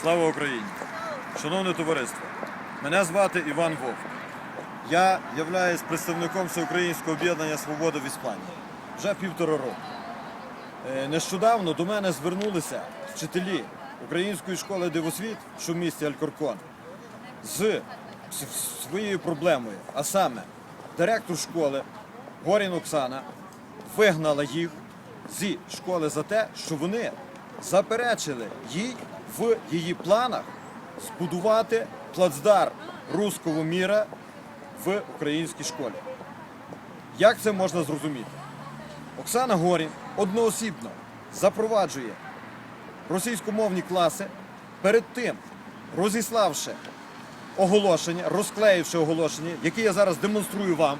Слава Україні! Шановне товариство, мене звати Іван Вовк. Я являюсь представником Всеукраїнського об'єднання Свобода в Іспанії вже півтора року. Е, Нещодавно до мене звернулися вчителі української школи Дивосвіт, що в місті Алькоркон, з своєю проблемою. А саме, директор школи Горін Оксана вигнала їх зі школи за те, що вони заперечили їй в її планах збудувати плацдар руського міра в українській школі. Як це можна зрозуміти? Оксана Горін одноосібно запроваджує російськомовні класи, перед тим розіславши оголошення, розклеївши оголошення, яке я зараз демонструю вам,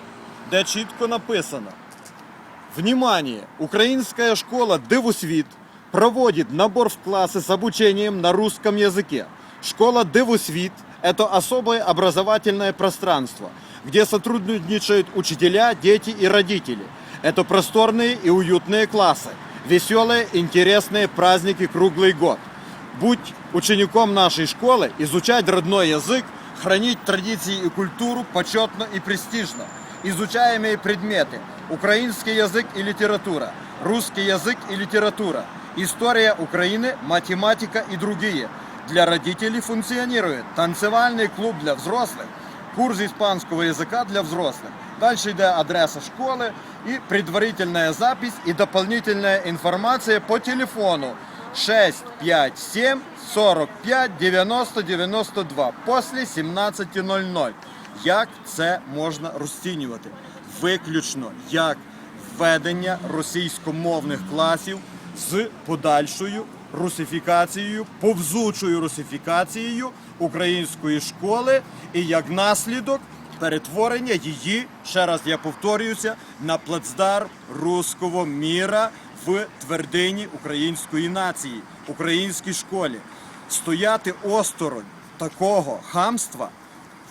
де чітко написано. Внимание! Украинская школа Девусвит проводит набор в классы с обучением на русском языке. Школа Девусвит – это особое образовательное пространство, где сотрудничают учителя, дети и родители. Это просторные и уютные классы, веселые, интересные праздники круглый год. Будь учеником нашей школы, изучать родной язык, хранить традиции и культуру почетно и престижно. Изучаемые предметы – украинский язык и литература, русский язык и литература, история Украины, математика и другие. Для родителей функционирует танцевальный клуб для взрослых, курс испанского языка для взрослых. Дальше идет адреса школы и предварительная запись и дополнительная информация по телефону 657 45 90 92 после 17.00. Як це можна розцінювати? Виключно як введення російськомовних класів з подальшою русифікацією, повзучою русифікацією української школи і як наслідок перетворення її, ще раз я повторююся, на плацдар руського міра в твердині української нації, українській школі. Стояти осторонь такого хамства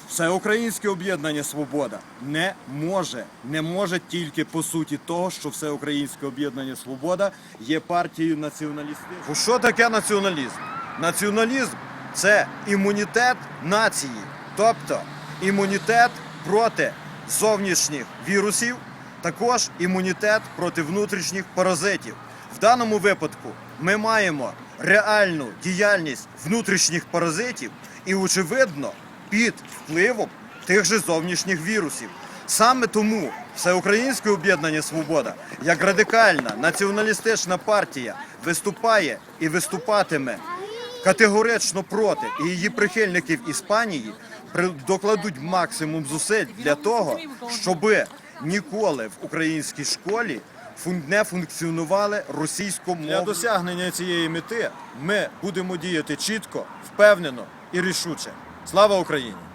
Всеукраїнське об'єднання Свобода не може, не може тільки по суті того, що Всеукраїнське об'єднання Свобода є партією націоналістів. Що таке націоналізм? Націоналізм це імунітет нації, тобто імунітет проти зовнішніх вірусів, також імунітет проти внутрішніх паразитів. В даному випадку ми маємо реальну діяльність внутрішніх паразитів і, очевидно, під впливом тих же зовнішніх вірусів. Саме тому Всеукраїнське об'єднання Свобода, як радикальна націоналістична партія, виступає і виступатиме категорично проти, і її прихильників Іспанії докладуть максимум зусиль для того, щоб ніколи в українській школі не функціонували російськомовні. Для досягнення цієї мети ми будемо діяти чітко, впевнено і рішуче. Слава Україні!